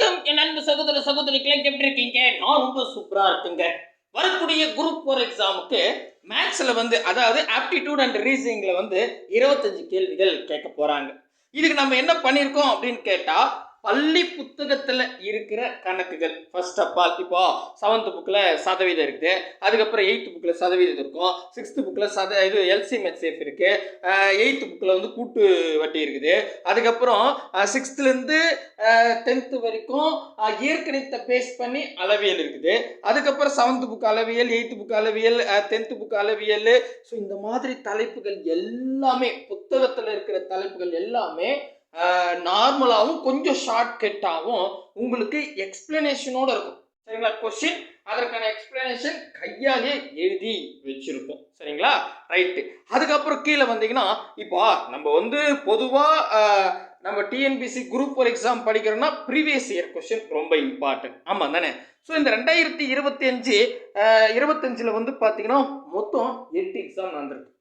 வணக்கம். என் அன்பு சகோதர சகோதரிகளை எப்படி இருக்கீங்க? நான் ரொம்ப சூப்பரா இருக்குங்க. வரக்கூடிய குரூப் ஃபோர் எக்ஸாமுக்கு மேக்ஸ்ல வந்து அதாவது ஆப்டிடியூட் அண்ட் ரீசனிங்ல வந்து இருபத்தஞ்சு கேள்விகள் கேட்க போறாங்க. இதுக்கு நம்ம என்ன பண்ணியிருக்கோம் அப்படின்னு கேட்டால் பள்ளி புத்தகத்தில் இருக்கிற கணக்குகள். ஃபர்ஸ்ட் ஆஃப் ஆல் இப்போ செவன்த் புக்கில் சதவீதம் இருக்குது. அதுக்கப்புறம் எயித்து புக்கில் சதவீதம் இருக்கும். சிக்ஸ்த்து புக்கில் சத இது எல்சி இருக்குது எயித்து புக்கில் வந்து கூட்டு வட்டி இருக்குது. அதுக்கப்புறம் சிக்ஸ்த்துலேருந்து டென்த்து வரைக்கும் அஹ், பேஸ் பண்ணி அளவியல் இருக்குது. அதுக்கப்புறம் செவன்த் புக் அளவியல் எயித்து புக் அளவியல் டென்த்து புக் அளவியல். ஸோ இந்த மாதிரி தலைப்புகள் எல்லாமே புத்தகத்தில் இருக்கிற தலைப்புகள் எல்லாமே நார்மலாகவும் கொஞ்சம் ஷார்ட்கட்டாகவும் உங்களுக்கு எக்ஸ்பிளனேஷனோடு இருக்கும். சரிங்களா? கொஸ்டின் அதற்கான எக்ஸ்பிளனேஷன் கையாலே எழுதி வச்சுருப்போம். சரிங்களா? ரைட்டு அதுக்கப்புறம் கீழே வந்தீங்கன்னா இப்போ நம்ம வந்து பொதுவாக நம்ம டிஎன்பிசி குரூப் ஒரு எக்ஸாம் படிக்கிறோம்னா ப்ரீவியஸ் இயர் கொஸ்டின் ரொம்ப இம்பார்ட்டன்ட் ஆமாம் தானே? ஸோ இந்த ரெண்டாயிரத்தி இருபத்தி அஞ்சு இருபத்தஞ்சில் வந்து பார்த்தீங்கன்னா மொத்தம் எட்டு எக்ஸாம் நடந்திருக்கு.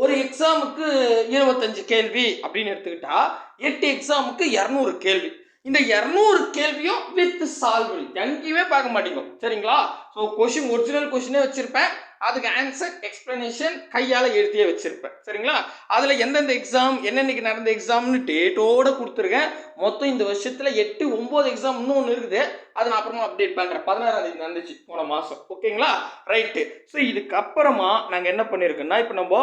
ஒரு எக்ஸாமுக்கு இருபத்தஞ்சு கேள்வி அப்படின்னு எடுத்துக்கிட்டா எட்டு எக்ஸாமுக்கு இரநூறு கேள்வி. இந்த இரநூறு கேள்வியும் வித் சால்வ் எங்கேயுமே பார்க்க மாட்டீங்க. சரிங்களா? ஸோ கொஷின் ஒரிஜினல் கொஷினே வச்சிருப்பேன். அதுக்கு ஆன்சர் எக்ஸ்பிளனேஷன் கையால் எழுதியே வச்சுருப்பேன். சரிங்களா? அதில் எந்தெந்த எக்ஸாம் என்னென்னைக்கு நடந்த எக்ஸாம்னு டேட்டோட கொடுத்துருக்கேன். மொத்தம் இந்த வருஷத்தில் எட்டு ஒம்பது எக்ஸாம் இன்னும் ஒன்று இருக்குது. அதை நான் அப்புறமா அப்டேட் பண்ணுறேன் பதினாறாம் தேதி நடந்துச்சு போன மாதம் ஓகேங்களா ரைட்டு ஸோ இதுக்கப்புறமா நாங்கள் என்ன பண்ணியிருக்கோம்னா இப்போ நம்ம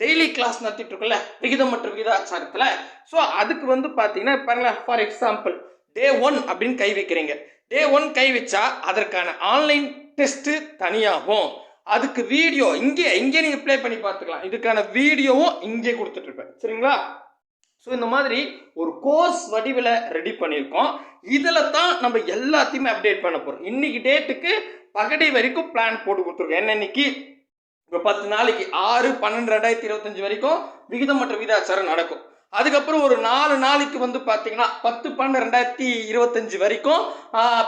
டெய்லி கிளாஸ் நடத்திட்டுருக்குல்ல விகிதம் மற்றும் விகிதாச்சாரத்தில். ஸோ அதுக்கு வந்து பார்த்தீங்கன்னா பாருங்களேன் ஃபார் எக்ஸாம்பிள் டே ஒன் அப்படின்னு கை வைக்கிறீங்க. டே ஒன் கை வச்சா அதற்கான ஆன்லைன் டெஸ்ட்டு தனியாகும். அதுக்கு வீடியோ இங்கே இங்கே நீங்கள் ப்ளே பண்ணி பார்த்துக்கலாம். இதுக்கான வீடியோவும் இங்கே கொடுத்துட்ருப்பேன் சரிங்களா? ஸோ இந்த மாதிரி ஒரு கோர்ஸ் வடிவில் ரெடி பண்ணியிருக்கோம். இதில் தான் நம்ம எல்லாத்தையுமே அப்டேட் பண்ண போகிறோம் இன்னைக்கு டேட்டுக்கு பகடை வரைக்கும் பிளான் போட்டு கொடுத்துருக்கோம். என்னன்னைக்கு இப்போ பத்து நாளைக்கு ஆறு பன்னெண்டு ரெண்டாயிரத்தி இருபத்தஞ்சு வரைக்கும் விகிதம் மற்றும் விகிதாச்சாரம் நடக்கும். அதுக்கப்புறம் ஒரு நாலு நாளைக்கு வந்து பார்த்தீங்கன்னா பத்து பன்னெண்டு ரெண்டாயிரத்தி இருபத்தஞ்சு வரைக்கும்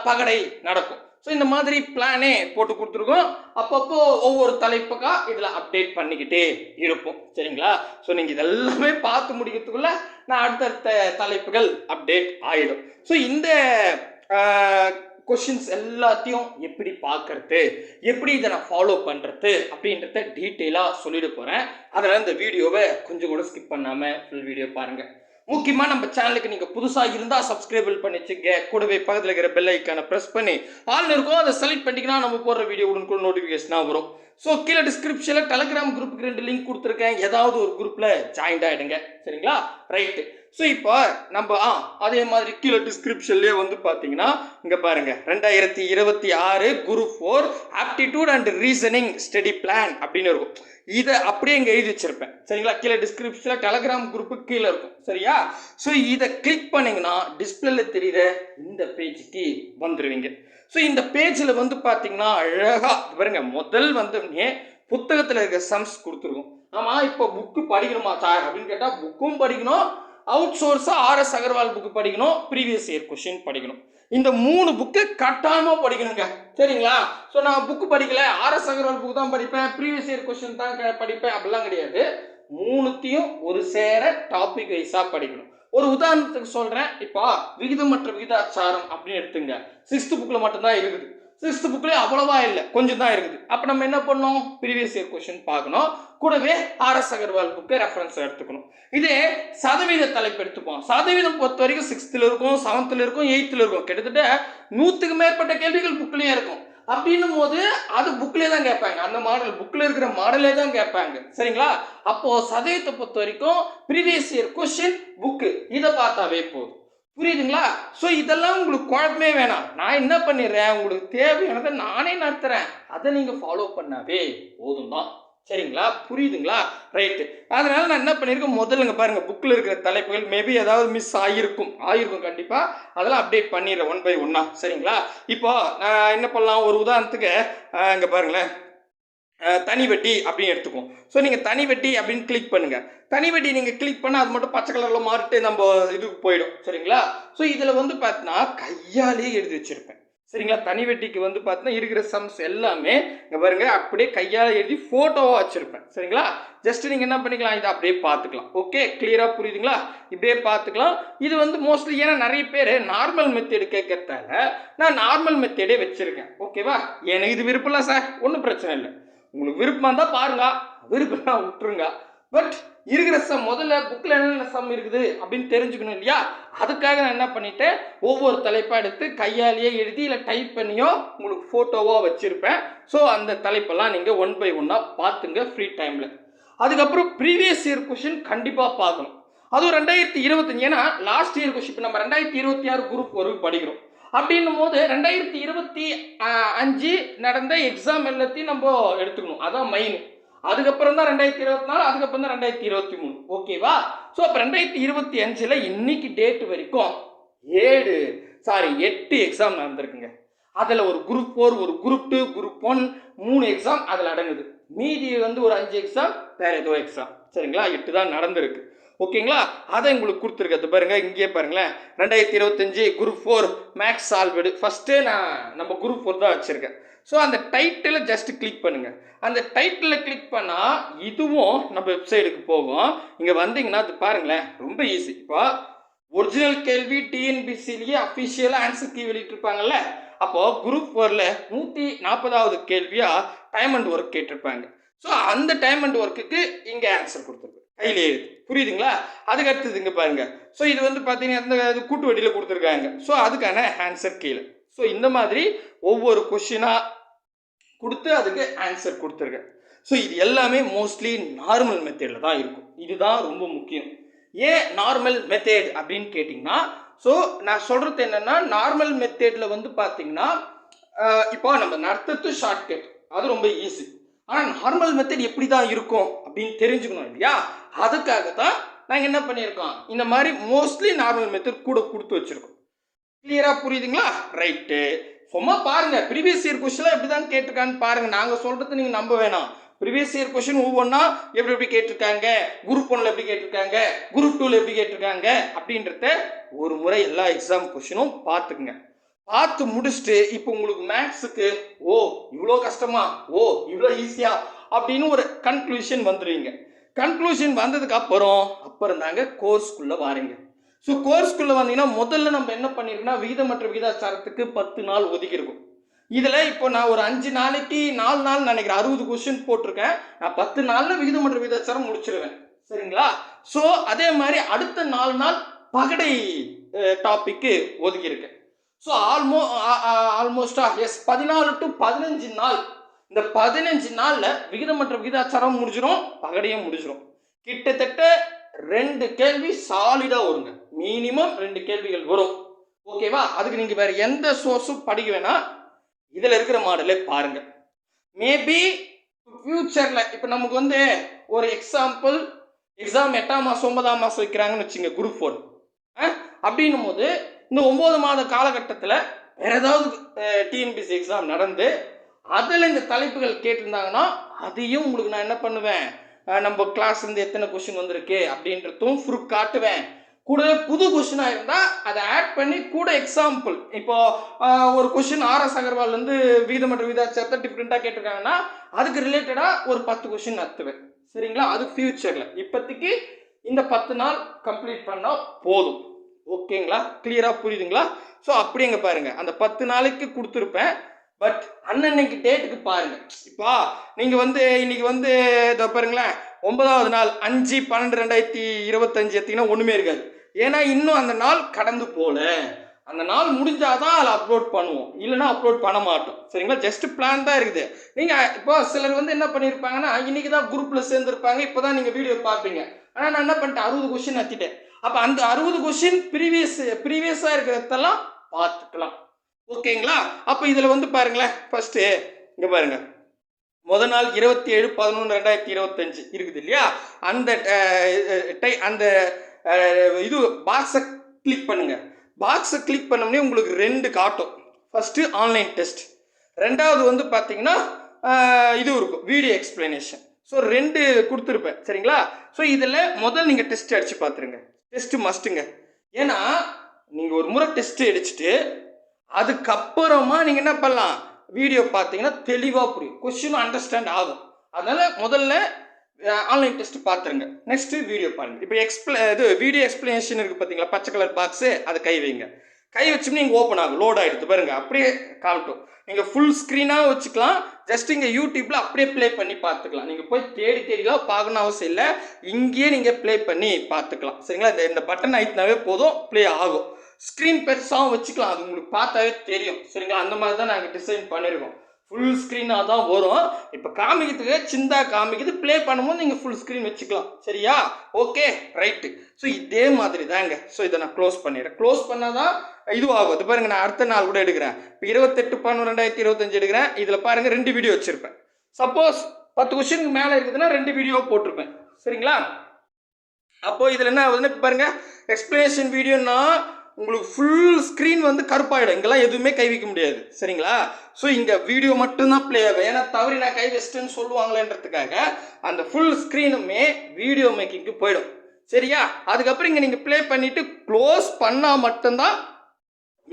பகடை நடக்கும். ஸோ இந்த மாதிரி பிளானே போட்டு கொடுத்துருக்கோம். அப்பப்போ ஒவ்வொரு தலைப்புக்கா இதில் அப்டேட் பண்ணிக்கிட்டே இருப்போம். சரிங்களா? ஸோ நீங்கள் இதெல்லாமே பார்த்து முடிக்கிறதுக்குள்ள நான் அடுத்தடுத்த தலைப்புகள் அப்டேட் ஆகிடும் ஸோ இந்த கொஷின்ஸ் எல்லாத்தையும் எப்படி பார்க்கறது எப்படி இதை நான் ஃபாலோ பண்ணுறது அப்படின்றத டீட்டெயிலாக சொல்லிட்டு போகிறேன் அதனால் இந்த வீடியோவை கொஞ்சம் கூட ஸ்கிப் பண்ணாமல் ஃபுல் வீடியோ பாருங்கள் முக்கியமாக நம்ம சேனலுக்கு நீங்கள் புதுசாக இருந்தால் சப்ஸ்கிரைபிள் பண்ணி வச்சுங்க கூடவே பக்கத்தில் இருக்கிற பெல் ஐக்கானை ப்ரெஸ் பண்ணி ஆல் இருக்கும் அதை செலக்ட் பண்ணிட்டீங்கன்னா நம்ம போடுற வீடியோ உடனுக்குள்ள நோட்டிஃபிகேஷனாக வரும். ஸோ கீழே டிஸ்கிரிப்ஷனில் டெலகிராம் குரூப்புக்கு ரெண்டு லிங்க் கொடுத்துருக்கேன். ஏதாவது ஒரு குரூப்பில் ஜாயின்ட் ஆகிடுங்க சரிங்களா? ரைட்டு ஸோ இப்போ நம்ம ஆ அதே மாதிரி கீழே டிஸ்கிரிப்ஷன்லேயே வந்து பார்த்தீங்கன்னா இங்கே பாருங்கள் ரெண்டாயிரத்தி இருபத்தி ஆறு group four aptitude and reasoning study plan அப்படின்னு இருக்கும். இதை அப்படியே இங்கே எழுதி வச்சிருப்பேன். சரிங்களா? கீழே டிஸ்கிரிப்ஷனில் டெலகிராம் குரூப்பு கீழே இருக்கும். சரியா? ஸோ இதை கிளிக் பண்ணிங்கன்னா டிஸ்பிளேல தெரியுற இந்த பேஜுக்கு வந்துடுவீங்க ஸோ இந்த பேஜில் வந்து பார்த்தீங்கன்னா அழகாக பாருங்க முதல் வந்தோடனே புத்தகத்தில் இருக்க சம்ஸ் கொடுத்துருக்கோம். ஆமாம் இப்போ புக்கு படிக்கணுமா சார்? அப்படின்னு கேட்டால் புக்கும் படிக்கணும் அவுட் சோர்ஸாக ஆர்எஸ் அகர்வால் புக்கு படிக்கணும் ப்ரீவியஸ் இயர் கொஷின் படிக்கணும். இந்த மூணு புக்கு கட்டாயமாக படிக்கணுங்க. சரிங்களா? ஸோ நான் புக்கு படிக்கல ஆர்எஸ் அகர்வால் புக்கு தான் படிப்பேன் ப்ரீவியஸ் இயர் கொஷின் தான் படிப்பேன் அப்படிலாம் கிடையாது. மூணுத்தையும் ஒரு சேர டாபிக் வைஸாக படிக்கணும். ஒரு உதாரணத்துக்கு சொல்கிறேன் இப்போ விகிதமற்ற விகிதாச்சாரம் அப்படின்னு எடுத்துங்க. சிக்ஸ்த் புக்கில் மட்டும்தான் இருக்குது. சிக்ஸ்த் புக்லேயே அவ்வளவா இல்லை கொஞ்சம் தான் இருக்குது. அப்போ நம்ம என்ன பண்ணோம்? ப்ரீவியஸ் இயர் கொஷின் பார்க்கணும். கூடவே ஆர்எஸ் அகர்வால் புக்கை ரெஃபரன்ஸ் எடுத்துக்கணும். இதே சதவீத தலைப்பு எடுத்துப்போம். சதவீதம் பொறுத்த வரைக்கும் சிக்ஸ்த்தில் இருக்கும் செவன்த்தில் இருக்கும் எயித்தில் இருக்கும். கிட்டத்தட்ட நூற்றுக்கு மேற்பட்ட கேள்விகள் புக்லேயே இருக்கும். அப்படின்னும் போது அது புக்லேயே தான் கேட்பாங்க. அந்த மாடல் புக்கில் இருக்கிற மாடலே தான் கேட்பாங்க. சரிங்களா? அப்போது சதவீதத்தை பொறுத்த வரைக்கும் ப்ரீவியஸ் இயர் கொஷின் புக்கு இதை பார்த்தாவே போதும். புரியுதுங்களா? ஸோ இதெல்லாம் உங்களுக்கு குழப்பமே வேணாம். நான் என்ன பண்ணிடுறேன்? உங்களுக்கு தேவையானதை நானே நடத்துகிறேன் அதை நீங்கள் ஃபாலோ பண்ணாவே போதும் தான் சரிங்களா? புரியுதுங்களா? ரைட்டு அதனால நான் என்ன பண்ணியிருக்கேன்? முதல்லங்க பாருங்கள் புக்கில் இருக்கிற தலைப்புகள் மேபி ஏதாவது மிஸ் ஆகியிருக்கும் ஆகிருக்கும் கண்டிப்பாக அதெல்லாம் அப்டேட் பண்ணிடுறேன் ஒன் பை ஒன்னா சரிங்களா? இப்போ நான் என்ன பண்ணலாம்? ஒரு உதாரணத்துக்கு இங்கே பாருங்களேன். தனி வெட்டி அப்படின்னு எடுத்துக்குவோம். ஸோ நீங்கள் தனி வெட்டி அப்படின்னு கிளிக் பண்ணுங்கள் தனி வெட்டி நீங்கள் கிளிக் பண்ணால் அது மட்டும் பச்சை கலரில் மாறிட்டு நம்ம இதுக்கு போயிடும். சரிங்களா? ஸோ இதில் வந்து பார்த்தீங்கன்னா கையாலே எழுதி வச்சுருப்பேன். சரிங்களா? தனி வெட்டிக்கு வந்து பார்த்தீங்கன்னா இருக்கிற சம்ஸ் எல்லாமே இங்கே பாருங்க அப்படியே கையால் எழுதி ஃபோட்டோவாக வச்சுருப்பேன். சரிங்களா? ஜஸ்ட் நீங்கள் என்ன பண்ணிக்கலாம்? இதை அப்படியே பார்த்துக்கலாம். ஓகே கிளியராக புரியுதுங்களா? இப்படியே பார்த்துக்கலாம். இது வந்து மோஸ்ட்லி ஏன்னா நிறைய பேர் நார்மல் மெத்தேடு கேட்கறதால நான் நார்மல் மெத்தேடே வச்சுருக்கேன். ஓகேவா எனக்கு இது விருப்பம் இல்லை சார் ஒன்றும் பிரச்சனை இல்லை. உங்களுக்கு விருப்பமாக இருந்தால் பாருங்க. விருப்பம் விட்டுருங்க. பட் இருக்கிற சம் முதல்ல புக்கில் என்னென்ன சம் இருக்குது அப்படின்னு தெரிஞ்சுக்கணும் இல்லையா? அதுக்காக நான் என்ன பண்ணிட்டேன்? ஒவ்வொரு தலைப்பாக எடுத்து கையாலேயே எழுதி இல்லை டைப் பண்ணியோ உங்களுக்கு ஃபோட்டோவோ வச்சுருப்பேன். ஸோ அந்த தலைப்பெல்லாம் நீங்கள் ஒன் பை ஒன்னாக பார்த்துங்க ஃப்ரீ டைமில் அதுக்கப்புறம் ப்ரீவியஸ் இயர் கொஷின் கண்டிப்பாக பார்க்கணும். அதுவும் ரெண்டாயிரத்தி இருபத்தஞ்சு ஏன்னா லாஸ்ட் இயர் கொஷின் இப்போ நம்ம ரெண்டாயிரத்தி இருபத்தி ஆறு குரூப் ஒரு படிக்கிறோம். அப்படின்னும் போது ரெண்டாயிரத்தி இருபத்தி அஞ்சு நடந்த எக்ஸாம் எல்லாத்தையும் நம்ம எடுத்துக்கணும். அதான் மெயின் அதுக்கப்புறம் தான் ரெண்டாயிரத்தி இருபத்தி நாலு அதுக்கப்புறம் தான் ரெண்டாயிரத்தி இருபத்தி மூணு. ஓகேவா ஸோ அப்போ ரெண்டாயிரத்தி இருபத்தி அஞ்சில் இன்னைக்கு டேட் வரைக்கும் ஏழு சாரி எட்டு எக்ஸாம் நடந்திருக்குங்க. அதில் ஒரு குரூப் ஃபோர் ஒரு குரூப் டூ குரூப் ஒன் மூணு எக்ஸாம் அதில் அடங்குது. மீதி வந்து ஒரு அஞ்சு எக்ஸாம் வேற ஏதோ எக்ஸாம் சரிங்களா? எட்டு தான் நடந்திருக்கு ஓகேங்களா அதை உங்களுக்கு கொடுத்துருக்கிறது பாருங்க இங்கேயே பாருங்களேன். ரெண்டாயிரத்தி இருபத்தஞ்சி குரூப் ஃபோர் மேக்ஸ் சால்வெடு ஃபஸ்ட்டே நான் நம்ம குரூப் ஃபோர் தான் வச்சுருக்கேன். ஸோ அந்த டைட்டிலை ஜஸ்ட் கிளிக் பண்ணுங்கள் அந்த டைட்டிலை கிளிக் பண்ணால் இதுவும் நம்ம வெப்சைட்டுக்கு போகும். இங்கே வந்தீங்கன்னா அது பாருங்களேன் ரொம்ப ஈஸி இப்போ ஒரிஜினல் கேள்வி டிஎன்பிசிலேயே அஃபிஷியலாக ஆன்சர் கீ வெளியிட்டிருப்பாங்கல்ல அப்போது குரூப் ஃபோரில் நூற்றி நாற்பதாவது கேள்வியாக டைம் அண்ட் ஒர்க் கேட்டிருப்பாங்க. ஸோ அந்த டைம் அண்ட் ஒர்க்குக்கு இங்கே ஆன்சர் கொடுத்துருக்கு. கையில் எழுது புரியுதுங்களா? அதுக்கு அடுத்தது இங்கே பாருங்கள் ஸோ இது வந்து பார்த்தீங்கன்னா அந்த இது கூட்டு வட்டியில் கொடுத்துருக்காங்க. ஸோ அதுக்கான ஆன்சர் கீழே ஸோ இந்த மாதிரி ஒவ்வொரு கொஷினாக கொடுத்து அதுக்கு ஆன்சர் கொடுத்துருக்கேன் ஸோ இது எல்லாமே மோஸ்ட்லி நார்மல் மெத்தேடில் தான் இருக்கும். இதுதான் ரொம்ப முக்கியம். ஏன் நார்மல் மெத்தேட் அப்படின்னு கேட்டிங்கன்னா ஸோ நான் சொல்கிறது என்னென்னா நார்மல் மெத்தேடில் வந்து பார்த்தீங்கன்னா இப்போ நம்ம நடத்துறது ஷார்ட்கட் அது ரொம்ப ஈஸி ஆனால் நார்மல் மெத்தட் எப்படி தான் இருக்கும் அப்படின்னு தெரிஞ்சுக்கணும் இல்லையா? அதுக்காக தான் நாங்கள் என்ன பண்ணியிருக்கோம்? இந்த மாதிரி மோஸ்ட்லி நார்மல் மெத்தட் கூட கொடுத்து வச்சுருக்கோம். கிளியராக புரியுதுங்களா? ரைட்டு சும்மா பாருங்க ப்ரீவியஸ் இயர் கொஸ்டின்லாம் எப்படி தான் கேட்டிருக்கான்னு பாருங்க. நாங்கள் சொல்றது நீங்கள் நம்ப வேணாம். ப்ரீவியஸ் இயர் கொஸ்டின் ஒவ்வொன்றா எப்படி எப்படி கேட்டிருக்காங்க? குரூப் ஒன்ல எப்படி கேட்டிருக்காங்க? குரூப் டூவில் எப்படி கேட்டிருக்காங்க? அப்படின்றத ஒரு முறை எல்லா எக்ஸாம் கொஸ்டினும் பார்த்துக்குங்க. பார்த்து முடிச்சுட்டு இப்போ உங்களுக்கு மேக்ஸுக்கு ஓ இவ்வளோ கஷ்டமா? ஓ இவ்வளோ ஈஸியா அப்படின்னு ஒரு கன்க்ளூஷன் வந்துடுவீங்க கன்க்ளூஷன் வந்ததுக்கு அப்புறம் அப்புறம் தாங்க கோர்ஸ்க்குள்ளே வாரீங்க. ஸோ கோர்ஸ்க்குள்ளே வந்தீங்கன்னா முதல்ல நம்ம என்ன பண்ணியிருக்கோம்னா மற்றும் விகிதாச்சாரத்துக்கு பத்து நாள் ஒதுக்கியிருக்கோம். இதில் இப்போ நான் ஒரு அஞ்சு நாளைக்கு நாலு நாள் நினைக்கிறேன் அறுபது கொஸ்டின் போட்டிருக்கேன். நான் பத்து நாளில் விகிதமற்ற விகிதாச்சாரம் முடிச்சிருவேன். சரிங்களா? ஸோ அதே மாதிரி அடுத்த நாலு நாள் பகடை டாப்பிக்கு ஒதுக்கியிருக்கேன். ஸோ ஆல்மோ ஆல்மோஸ்டா எஸ் பதினாலு டு பதினஞ்சு நாள். இந்த பதினஞ்சு நாளில் விகிதமற்ற விகிதாச்சாரம் முடிஞ்சிடும் பகடையும் முடிஞ்சிடும் கிட்டத்தட்ட ரெண்டு கேள்வி சாலிடாக வருங்க. மினிமம் ரெண்டு கேள்விகள் வரும். ஓகேவா அதுக்கு நீங்கள் வேறு எந்த சோர்ஸும் படிக்க வேணாம் இதில் இருக்கிற மாடலே பாருங்க. மேபி ஃப்யூச்சரில் இப்போ நமக்கு வந்து ஒரு எக்ஸாம்பிள் எக்ஸாம் எட்டாம் மாதம் ஒன்பதாம் மாதம் வைக்கிறாங்கன்னு வச்சுங்க குரூப் ஃபோர் அப்படின்னும் போது இந்த ஒம்பது மாத காலகட்டத்தில் வேற ஏதாவது டிஎன்பிசி எக்ஸாம் நடந்து அதில் இந்த தலைப்புகள் கேட்டிருந்தாங்கன்னா அதையும் உங்களுக்கு நான் என்ன பண்ணுவேன்? நம்ம கிளாஸ்லேருந்து எத்தனை கொஷின் வந்திருக்கு அப்படின்றதும் ப்ரூஃப் காட்டுவேன். கூடவே புது கொஷினாக இருந்தால் அதை ஆட் பண்ணி கூட எக்ஸாம்பிள் இப்போது ஒரு கொஷின் ஆர்எஸ் அகர்வால்லேருந்து வீதமற்ற விதாச்சாரத்தை டிஃப்ரெண்ட்டாக கேட்டிருக்காங்கன்னா அதுக்கு ரிலேட்டடாக ஒரு பத்து கொஷின் நத்துவேன் சரிங்களா? அது ஃப்யூச்சரில் இப்போதைக்கு இந்த பத்து நாள் கம்ப்ளீட் பண்ணால் போதும். ஓகேங்களா கிளியராக புரியுதுங்களா? ஸோ அப்படிங்க பாருங்கள் அந்த பத்து நாளைக்கு கொடுத்துருப்பேன். பட் அன்னன்னைக்கு டேட்டுக்கு பாருங்க. இப்போ நீங்கள் வந்து இன்னைக்கு வந்து இதோ பாருங்களேன். ஒன்பதாவது நாள் அஞ்சு பன்னெண்டு ரெண்டாயிரத்தி இருபத்தஞ்சு எடுத்தீங்கன்னா ஒன்றுமே இருக்காது. ஏன்னா இன்னும் அந்த நாள் கடந்து போகல அந்த நாள் முடிஞ்சாதான் அதில் அப்லோட் பண்ணுவோம். இல்லைன்னா அப்லோட் பண்ண மாட்டோம். சரிங்களா? ஜஸ்ட் பிளான் தான் இருக்குது. நீங்கள் இப்போ சிலர் வந்து என்ன பண்ணியிருப்பாங்கன்னா இன்னைக்கு தான் குரூப்பில் சேர்ந்துருப்பாங்க. இப்போ தான் நீங்கள் வீடியோ பார்ப்பீங்க. ஆனால் நான் என்ன பண்ணிட்டேன்? அறுபது கொஷின் நத்திட்டேன். அப்போ அந்த அறுபது கொஷின் ப்ரீவியஸ் ப்ரீவியஸாக இருக்கிறதெல்லாம் பார்த்துக்கலாம். ஓகேங்களா? அப்போ இதில் வந்து பாருங்களேன் ஃபஸ்ட்டு இங்கே பாருங்கள் முத நாள் இருபத்தி ஏழு பதினொன்று ரெண்டாயிரத்தி இருபத்தஞ்சு இருக்குது இல்லையா? அந்த டை- அந்த இது பாக்ஸை கிளிக் பண்ணுங்கள் பாக்ஸை கிளிக் பண்ணோம்னே உங்களுக்கு ரெண்டு காட்டும். ஃபஸ்ட்டு ஆன்லைன் டெஸ்ட் ரெண்டாவது வந்து பார்த்தீங்கன்னா இது இருக்கும் வீடியோ எக்ஸ்பிளனேஷன் ஸோ ரெண்டு கொடுத்துருப்பேன் சரிங்களா? ஸோ இதில் முதல் நீங்கள் டெஸ்ட் அடித்து பார்த்துருங்க டெஸ்ட்டு மஸ்ட்டுங்க ஏன்னா நீங்கள் ஒரு முறை டெஸ்ட்டு அடிச்சுட்டு அதுக்கப்புறமா நீங்கள் என்ன பண்ணலாம்? வீடியோ பார்த்தீங்கன்னா தெளிவாக புரியும். கொஷினும் அண்டர்ஸ்டாண்ட் ஆகும். அதனால் முதல்ல ஆன்லைன் டெஸ்ட் பார்த்துருங்க நெக்ஸ்ட்டு வீடியோ பாருங்கள் இப்போ எக்ஸ்பிள இது வீடியோ எக்ஸ்பிளனேஷன் இருக்குது பார்த்தீங்களா பச்சை கலர் பாக்ஸு அதை கை வைங்க. கை வச்சோம்னா இங்கே ஓப்பன் ஆகும். லோட் ஆகிடுது பாருங்க. அப்படியே காமிட்டும் நீங்கள் ஃபுல் ஸ்க்ரீனாக வச்சுக்கலாம். ஜஸ்ட் இங்கே யூடியூப்பில் அப்படியே ப்ளே பண்ணி பார்த்துக்கலாம் நீங்கள் போய் தேடி தேடிலாம் பார்க்கணும் அவசியம் இல்லை. இங்கேயே நீங்கள் ப்ளே பண்ணி பார்த்துக்கலாம் சரிங்களா? இந்த இந்த பட்டன் ஐத்தினாவே போதும். ப்ளே ஆகும். ஸ்க்ரீன் பெருசாகவும் வச்சுக்கலாம். அது உங்களுக்கு பார்த்தாவே தெரியும். சரிங்களா? அந்த மாதிரி தான் நாங்கள் டிசைன் பண்ணியிருக்கோம் ஃபுல் ஸ்க்ரீனாக தான் வரும். இப்போ காமிக்கிறதுக்கு சிந்தா காமிக்குது. ப்ளே பண்ணும்போது நீங்கள் ஃபுல் ஸ்க்ரீன் வச்சுக்கலாம். சரியா? ஓகே ரைட்டு ஸோ இதே மாதிரி தாங்க. ஸோ இதை நான் க்ளோஸ் பண்ணிடுறேன். க்ளோஸ் பண்ணால் தான் இதுவாகும். இது பாருங்கள் நான் அடுத்த நாள் கூட எடுக்கிறேன். இப்போ இருபத்தெட்டு பன்னெண்டாயிரத்தி இருபத்தஞ்சு எடுக்கிறேன். இதில் பாருங்கள் ரெண்டு வீடியோ வச்சுருப்பேன். சப்போஸ் பத்து கொஸ்டினுக்கு மேலே இருக்குதுன்னா ரெண்டு வீடியோ போட்டிருப்பேன். சரிங்களா? அப்போது இதில் என்ன ஆகுதுன்னா இப்போ பாருங்கள் எக்ஸ்ப்ளனேஷன் வீடியோன்னா உங்களுக்கு ஃபுல் ஸ்க்ரீன் வந்து கருப்பாயிடும். இங்கெல்லாம் எதுவுமே கை வைக்க முடியாது. சரிங்களா? ஸோ இங்கே வீடியோ மட்டும்தான் ப்ளே ஆகும். ஏன்னா தவறி நான் கை வச்சிட்டேன்னு சொல்லுவாங்களேன்றதுக்காக அந்த ஃபுல் ஸ்க்ரீனுமே வீடியோ மேக்கிங்க்கு போயிடும். சரியா? அதுக்கப்புறம் இங்கே நீங்கள் ப்ளே பண்ணிவிட்டு க்ளோஸ் பண்ணால் மட்டும்தான்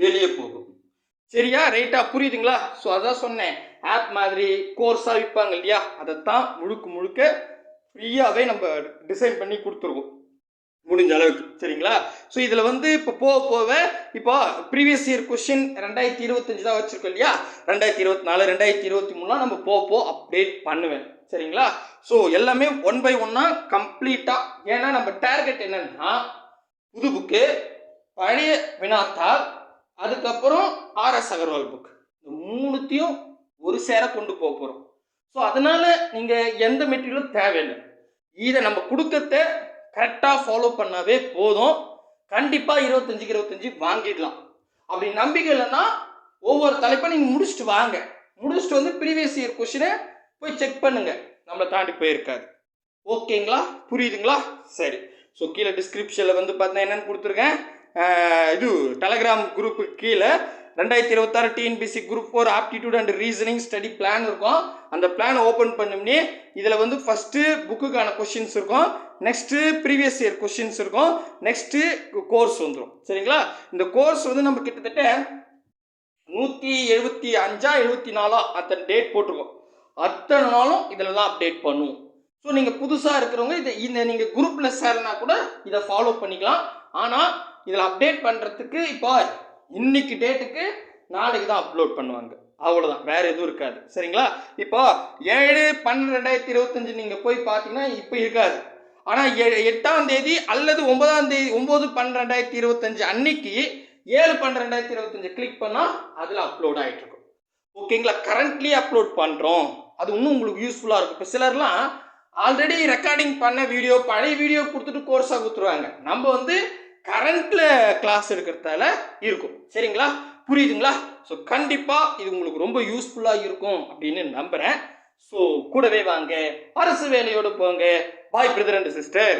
வெளியே போகும். சரியா? ரைட்டாக புரியுதுங்களா? ஸோ அதான் சொன்னேன். ஆப் மாதிரி கோர்ஸாக விற்பாங்க இல்லையா? அதைத்தான் முழுக்க முழுக்க ஃப்ரீயாகவே நம்ம டிசைன் பண்ணி கொடுத்துருவோம். முடிஞ்ச அளவுக்கு சரிங்களா? ஸோ இதில் வந்து இப்போ போக போக இப்போ ப்ரீவியஸ் இயர் கொஷின் ரெண்டாயிரத்தி இருபத்தஞ்சு தான் வச்சுருக்கோம் இல்லையா? ரெண்டாயிரத்தி இருபத்தி நாலு ரெண்டாயிரத்தி இருபத்தி மூணுலாம் நம்ம போக போக அப்டேட் பண்ணுவேன் சரிங்களா? ஸோ எல்லாமே ஒன் பை ஒன்னாக கம்ப்ளீட்டாக ஏன்னா நம்ம டார்கெட் என்னன்னா புது புக்கு பழைய வினாத்தாள் அதுக்கப்புறம் ஆர்எஸ் அகர்வால் புக் இந்த மூணுத்தையும் ஒரு சேர கொண்டு போக போகிறோம் ஸோ அதனால் நீங்கள் எந்த மெட்டீரியலும் தேவையில்லை. இதை நம்ம கொடுக்கறத கரெக்டாக ஃபாலோ பண்ணாவே போதும். கண்டிப்பாக இருபத்தஞ்சுக்கு இருபத்தஞ்சு வாங்கிடலாம். அப்படி நம்பிக்கை இல்லைன்னா ஒவ்வொரு தலைப்பை நீங்கள் முடிச்சுட்டு வாங்க. முடிச்சுட்டு வந்து ப்ரீவியஸ் இயர் கொஷினை போய் செக் பண்ணுங்க. நம்மளை தாண்டி போயிருக்காது ஓகேங்களா? புரியுதுங்களா? சரி. ஸோ கீழே டிஸ்கிரிப்ஷனில் வந்து பார்த்தீங்கன்னா என்னென்னு கொடுத்துருக்கேன். இது டெலகிராம் குரூப்பு கீழே ரெண்டாயிரத்தி இருபத்தாறு TNPSC group four aptitude and reasoning study plan இருக்கும். அந்த பிளானை ஓப்பன் பண்ணோம்னே இதில் வந்து ஃபஸ்ட்டு புக்குக்கான கொஷின்ஸ் இருக்கும். நெக்ஸ்ட்டு ப்ரீவியஸ் இயர் கொஷின்ஸ் இருக்கும். நெக்ஸ்ட்டு கோர்ஸ் வந்துடும் சரிங்களா? இந்த கோர்ஸ் வந்து நம்ம கிட்டத்தட்ட நூற்றி எழுபத்தி அஞ்சா எழுபத்தி நாலா அத்தனை டேட் போட்டிருக்கோம். அத்தனை நாளும் இதில் தான் அப்டேட் பண்ணுவோம். ஸோ நீங்கள் புதுசாக இருக்கிறவங்க இதை இந்த நீங்கள் குரூப்பில் சேரனா கூட இதை ஃபாலோ பண்ணிக்கலாம். ஆனால் இதில் அப்டேட் பண்ணுறதுக்கு இப்போ இன்னைக்கு டேட்டுக்கு நாளைக்கு தான் அப்லோட் பண்ணுவாங்க. அவ்வளோதான் வேறு எதுவும் இருக்காது. சரிங்களா? இப்போ ஏழு பன்னெண்டு ரெண்டாயிரத்தி இருபத்தஞ்சு நீங்கள் போய் பார்த்தீங்கன்னா இப்போ இருக்காது. ஆனால் எ எட்டாம் தேதி அல்லது ஒன்பதாம் தேதி ஒம்பது பன்னெண்டு ரெண்டாயிரத்தி இருபத்தஞ்சு அன்னைக்கு ஏழு பன்னெண்டு ரெண்டாயிரத்தி இருபத்தஞ்சு கிளிக் பண்ணால் அதில் அப்லோட் ஆகிட்ருக்கும் ஓகேங்களா? கரண்ட்லி அப்லோட் பண்ணுறோம் அது இன்னும் உங்களுக்கு யூஸ்ஃபுல்லாக இருக்கும். இப்போ சிலர்லாம் ஆல்ரெடி ரெக்கார்டிங் பண்ண வீடியோ பழைய வீடியோ கொடுத்துட்டு கோர்ஸாக கொடுத்துருவாங்க. நம்ம வந்து கரண்ட்டில் கிளாஸ் எடுக்கிறதால இருக்கும். சரிங்களா? புரியுதுங்களா? ஸோ கண்டிப்பாக இது உங்களுக்கு ரொம்ப யூஸ்ஃபுல்லாக இருக்கும் அப்படின்னு நம்புகிறேன் ஸோ கூடவே வாங்க. அரசு வேலையோடு போங்க. பாய் பிரதர் அண்ட் சிஸ்டர்